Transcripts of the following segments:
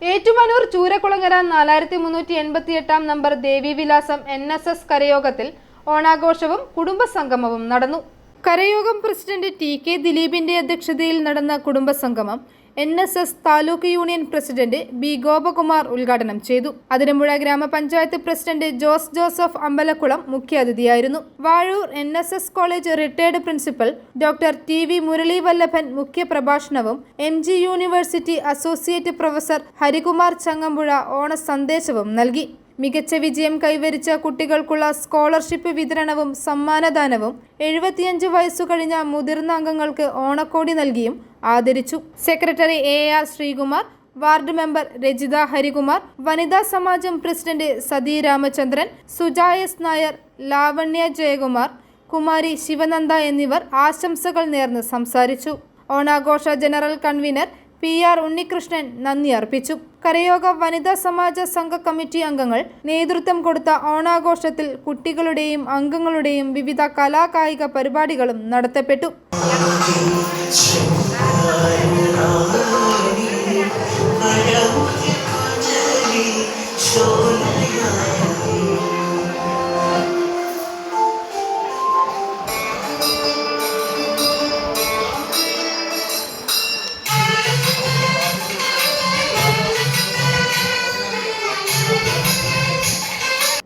ഏറ്റുമാനൂർ ചൂരക്കുളങ്ങര നാലായിരത്തി മുന്നൂറ്റി എൺപത്തി എട്ടാം number Devivilasam N S S കരയോഗത്തിൽ ഓണാഘോഷവും കുടുംബസംഗമവും നടന്നു. കരയോഗം പ്രസിഡന്റ് ടി കെ ദിലീപിന്റെ അധ്യക്ഷതയിൽ നടന്ന കുടുംബസംഗമം N S S taluk union president B Gopakumar ഉദ്ഘാടനം ചെയ്തു. അതിരമ്പുഴ ഗ്രാമപഞ്ചായത്ത് president Jose Joseph അമ്പലക്കുളം മുഖ്യാതിഥിയായിരുന്നു Vazhoor N S S college retired principal doctor T V Murali Vallabhan മുഖ്യപ്രഭാഷണവും M G university associate professor Harikumar Changampuzha ഓണ സന്ദേശവും നൽകി. മികച്ച വിജയം കൈവരിച്ച കുട്ടികൾക്കുള്ള സ്കോളർഷിപ്പ് വിതരണവും സമ്മാനദാനവും എഴുപത്തിയഞ്ച് വയസ്സു കഴിഞ്ഞ മുതിർന്ന അംഗങ്ങൾക്ക് ഓണക്കോടി നൽകിയും ആദരിച്ചു. Secretary A R Sreekumar ward member Rajitha Harikumar വനിതാ സമാജം പ്രസിഡന്റ് സതി രാമചന്ദ്രൻ സുജായസ് നായർ ലാവണ്യ ജയകുമാർ കുമാരി ശിവനന്ദ എന്നിവർ ആശംസകൾ നേർന്ന് സംസാരിച്ചു. ഓണാഘോഷ general convener P R Unnikrishnan നന്ദി അർപ്പിച്ചു. കരയോഗ വനിതാ സമാജ സംഘ കമ്മിറ്റി അംഗങ്ങൾ നേതൃത്വം കൊടുത്ത ഓണാഘോഷത്തിൽ കുട്ടികളുടെയും അംഗങ്ങളുടെയും വിവിധ കലാകായിക പരിപാടികളും നടത്തപ്പെട്ടു.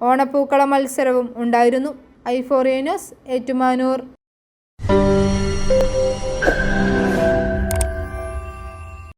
ഓണപ്പൂക്കള മത്സരവും ഉണ്ടായിരുന്നു. ഐ ഫോറിയനോസ് ഏറ്റുമാനൂർ.